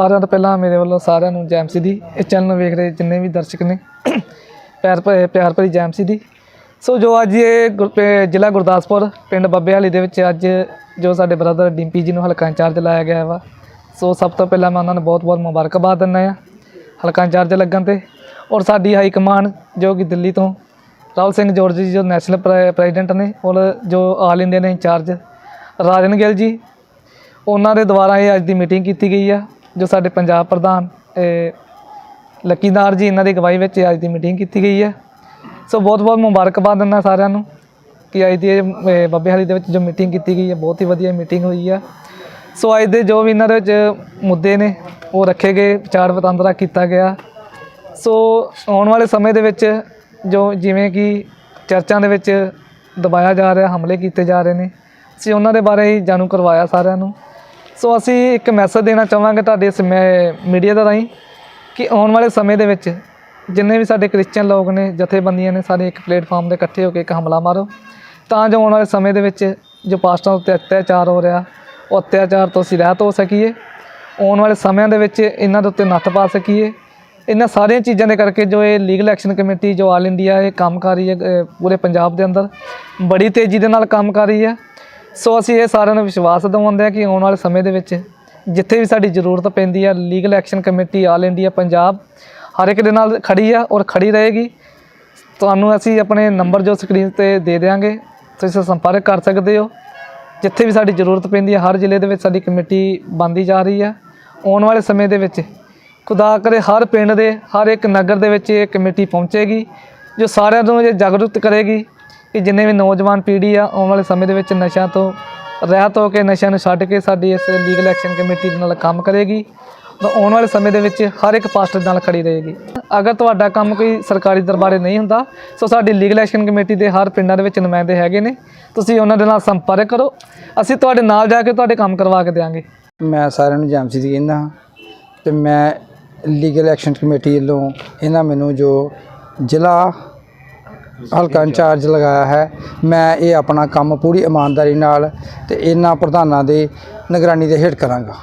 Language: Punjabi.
ਸਾਰਿਆਂ ਤੋਂ ਪਹਿਲਾਂ ਮੇਰੇ ਵੱਲੋਂ ਸਾਰਿਆਂ ਨੂੰ ਜੈਮਸੀ ਦੀ ਇਸ ਚੈਨਲ ਨੂੰ ਵੇਖ ਰਹੇ ਜਿੰਨੇ ਵੀ ਦਰਸ਼ਕ ਨੇ, ਪਿਆਰ ਭਰੇ, ਪਿਆਰ ਭਰੀ ਜੈਮਸੀ ਦੀ ਸੋ ਜੋ ਅੱਜ ਇਹ ਗੁਰ- ਪੇ- ਜ਼ਿਲ੍ਹਾ ਗੁਰਦਾਸਪੁਰ, ਪਿੰਡ ਬੱਬੇਹਾਲੀ ਦੇ ਵਿੱਚ ਅੱਜ ਜੋ ਸਾਡੇ ਬ੍ਰਦਰ ਡਿੰਪੀ ਜੀ ਨੂੰ ਹਲਕਾ ਇੰਚਾਰਜ ਲਾਇਆ ਗਿਆ ਵਾ। ਸੋ ਸਭ ਤੋਂ ਪਹਿਲਾਂ ਮੈਂ ਉਹਨਾਂ ਨੂੰ ਬਹੁਤ-ਬਹੁਤ ਮੁਬਾਰਕਬਾਦ ਦਿੰਦਾ ਆ ਹਲਕਾ ਇੰਚਾਰਜ ਲੱਗਣ ਤੇ। ਔਰ ਸਾਡੀ ਹਾਈ ਕਮਾਂਡ, ਜੋ ਕਿ ਦਿੱਲੀ ਤੋਂ ਰਾਹੁਲ ਸਿੰਘ ਜੋਰਜ ਜੀ, ਜੋ ਨੈਸ਼ਨਲ ਪ੍ਰੈ- ਪ੍ਰੈਜ਼ੀਡੈਂਟ ਨੇ, ਔਰ ਜੋ ਆਲ ਇੰਡੀਆ ਦੇ ਇੰਚਾਰਜ ਰਾਜਨ ਗਿੱਲ ਜੀ, ਉਹਨਾਂ ਦੇ ਦੁਆਰਾ ਇਹ ਅੱਜ ਦੀ ਮੀਟਿੰਗ ਕੀਤੀ ਗਈ ਆ। ਜੋ ਸਾਡੇ ਪੰਜਾਬ ਪ੍ਰਧਾਨ ਇਹ ਲੱਕੀਦਾਰ ਜੀ ਇਹਨਾਂ ਦੀ ਅਗਵਾਈ ਵਿੱਚ ਅੱਜ ਦੀ ਮੀਟਿੰਗ ਕੀਤੀ ਗਈ ਹੈ। ਸੋ ਬਹੁਤ ਬਹੁਤ ਮੁਬਾਰਕਬਾਦ ਦਿੰਦਾ ਸਾਰਿਆਂ ਨੂੰ ਕਿ ਅੱਜ ਦੀ ਇਹ, ਇਹ ਬੱਬੇਹਾਲੀ ਦੇ ਵਿੱਚ ਜੋ ਮੀਟਿੰਗ ਕੀਤੀ ਗਈ ਹੈ ਬਹੁਤ ਹੀ ਵਧੀਆ ਮੀਟਿੰਗ ਹੋਈ ਹੈ। ਸੋ ਅੱਜ ਦੇ ਜੋ ਵੀ ਇਹਨਾਂ ਦੇ ਵਿੱਚ ਮੁੱਦੇ ਨੇ ਉਹ ਰੱਖੇ ਗਏ ਵਿਚਾਰ ਵਟਾਂਦਰਾ ਕੀਤਾ ਗਿਆ। ਸੋ ਆਉਣ ਵਾਲੇ ਸਮੇਂ ਦੇ ਵਿੱਚ ਜੋ ਜਿਵੇਂ ਕਿ ਚਰਚਾਂ ਦੇ ਵਿੱਚ ਦਬਾਇਆ ਜਾ ਰਿਹਾ ਹਮਲੇ ਕੀਤੇ ਜਾ ਰਹੇ ਨੇ ਅਸੀਂ ਉਹਨਾਂ ਦੇ ਬਾਰੇ ਹੀ ਜਾਣੂ ਕਰਵਾਇਆ ਸਾਰਿਆਂ ਨੂੰ। ਸੋ ਅਸੀਂ ਇੱਕ ਮੈਸੇਜ ਦੇਣਾ ਚਾਹਾਂਗੇ ਤੁਹਾਡੇ ਇਸ ਮੀਡੀਆ ਦੇ ਰਾਹੀਂ ਕਿ ਆਉਣ ਵਾਲੇ ਸਮੇਂ ਦੇ ਵਿੱਚ ਜਿੰਨੇ ਵੀ ਸਾਡੇ ਕ੍ਰਿਸਚੀਅਨ ਲੋਕ ਨੇ, ਜਥੇਬੰਦੀਆਂ ਨੇ, ਸਾਰੇ ਇੱਕ ਪਲੇਟਫਾਰਮ ਤੇ ਇਕੱਠੇ ਹੋ ਕੇ ਇੱਕ ਹਮਲਾ ਮਾਰੋ। ਤਾਂ ਜੋ ਆਉਣ ਵਾਲੇ ਸਮੇਂ ਦੇ ਵਿੱਚ ਜੋ ਪਾਸਟਰਾਂ ਉੱਤੇ ਅਤਿਆਚਾਰ ਹੋ ਰਿਹਾ, ਉਹ ਅਤਿਆਚਾਰ ਤੋਂ ਅਸੀਂ ਰਹਿਤ ਹੋ ਸਕੀਏ। ਆਉਣ ਵਾਲੇ ਸਮਿਆਂ ਦੇ ਵਿੱਚ ਇਹਨਾਂ ਦੇ ਉੱਤੇ ਨੱਥ ਪਾ ਸਕੀਏ। ਇਹਨਾਂ ਸਾਰੀਆਂ ਚੀਜ਼ਾਂ ਦੇ ਕਰਕੇ ਜੋ ਇਹ ਲੀਗਲ ਐਕਸ਼ਨ ਕਮੇਟੀ ਜੋ ਆਲ ਇੰਡੀਆ ਇਹ ਕੰਮ ਕਰ ਰਹੀ ਹੈ ਪੂਰੇ ਪੰਜਾਬ ਦੇ ਅੰਦਰ, ਬੜੀ ਤੇਜ਼ੀ ਦੇ ਨਾਲ ਕੰਮ ਕਰ ਰਹੀ ਹੈ। ਸੋ ਅਸੀਂ ਇਹ ਸਾਰਿਆਂ ਨੂੰ ਵਿਸ਼ਵਾਸ ਦਿਵਾਉਂਦੇ ਹਾਂ ਕਿ ਆਉਣ ਵਾਲੇ ਸਮੇਂ ਦੇ ਵਿੱਚ ਜਿੱਥੇ ਵੀ ਸਾਡੀ ਜ਼ਰੂਰਤ ਪੈਂਦੀ ਹੈ legal action committee all India Punjab, ਹਰ ਇੱਕ ਦੇ ਨਾਲ ਖੜੀ ਆ ਔਰ ਖੜੀ ਰਹੇਗੀ। ਤੁਹਾਨੂੰ ਅਸੀਂ ਆਪਣੇ ਨੰਬਰ ਜੋ ਸਕਰੀਨ ਤੇ ਦੇ ਦੇਵਾਂਗੇ ਤੁਸੀਂ ਸੰਪਰਕ ਕਰ ਸਕਦੇ ਹੋ। ਜਿੱਥੇ ਵੀ ਸਾਡੀ ਜ਼ਰੂਰਤ ਪੈਂਦੀ ਹੈ ਹਰ ਜ਼ਿਲ੍ਹੇ ਦੇ ਵਿੱਚ ਸਾਡੀ ਕਮੇਟੀ ਬਣਦੀ ਜਾ ਰਹੀ ਹੈ ਆਉਣ ਵਾਲੇ ਸਮੇਂ ਦੇ ਵਿੱਚ ਖੁਦਾ ਕਰੇ ਹਰ ਪਿੰਡ ਦੇ, ਹਰ ਇੱਕ ਨਗਰ ਦੇ ਵਿੱਚ ਇਹ ਕਮੇਟੀ ਪਹੁੰਚੇਗੀ, ਜੋ ਸਾਰਿਆਂ ਨੂੰ ਇਹ ਜਾਗਰੂਕ ਕਰੇਗੀ। ਕਿ ਜਿੰਨੇ ਵੀ ਨੌਜਵਾਨ ਪੀੜ੍ਹੀ ਆ, ਆਉਣ ਵਾਲੇ ਸਮੇਂ ਦੇ ਵਿੱਚ ਨਸ਼ਿਆਂ ਤੋਂ ਰਹਿਤ ਹੋ ਕੇ ਨਸ਼ਿਆਂ ਨੂੰ ਛੱਡ ਕੇ ਸਾਡੀ ਇਸ ਲੀਗਲ ਐਕਸ਼ਨ ਕਮੇਟੀ ਦੇ ਨਾਲ ਕੰਮ ਕਰੇਗੀ ਤਾਂ ਆਉਣ ਵਾਲੇ ਸਮੇਂ ਦੇ ਵਿੱਚ ਹਰ ਇੱਕ ਪਾਸਟਰ ਨਾਲ ਖੜੀ ਰਹੇਗੀ। ਅਗਰ ਤੁਹਾਡਾ ਕੰਮ ਕੋਈ ਸਰਕਾਰੀ ਦਰਬਾਰੇ ਨਹੀਂ ਹੁੰਦਾ, ਸੋ ਸਾਡੀ ਲੀਗਲ ਐਕਸ਼ਨ ਕਮੇਟੀ ਦੇ ਹਰ ਪਿੰਡਾਂ ਦੇ ਵਿੱਚ ਨੁਮਾਇੰਦੇ ਹੈਗੇ ਨੇ। ਤੁਸੀਂ ਉਹਨਾਂ ਦੇ ਨਾਲ ਸੰਪਰਕ ਕਰੋ। ਅਸੀਂ ਤੁਹਾਡੇ ਨਾਲ ਜਾ ਕੇ ਤੁਹਾਡੇ ਕੰਮ ਕਰਵਾ ਕੇ ਦੇਵਾਂਗੇ ਮੈਂ ਸਾਰਿਆਂ ਨੂੰ ਜੈਮਸੀ ਦੀ ਕਹਿੰਦਾ ਹਾਂ ਤੇ ਮੈਂ ਲੀਗਲ ਐਕਸ਼ਨ ਕਮੇਟੀ ਵੱਲੋਂ ਇਹਨਾਂ ਮੈਨੂੰ ਜੋ ਜ਼ਿਲ੍ਹਾ ਹਲਕਾ ਇੰਚਾਰਜ ਲਗਾਇਆ ਹੈ। ਮੈਂ ਇਹ ਆਪਣਾ ਕੰਮ ਪੂਰੀ ਇਮਾਨਦਾਰੀ ਨਾਲ ਤੇ ਇਹਨਾਂ ਪ੍ਰਧਾਨਾਂ ਦੇ ਨਿਗਰਾਨੀ ਦੇ ਹੇਠ ਕਰਾਂਗਾ।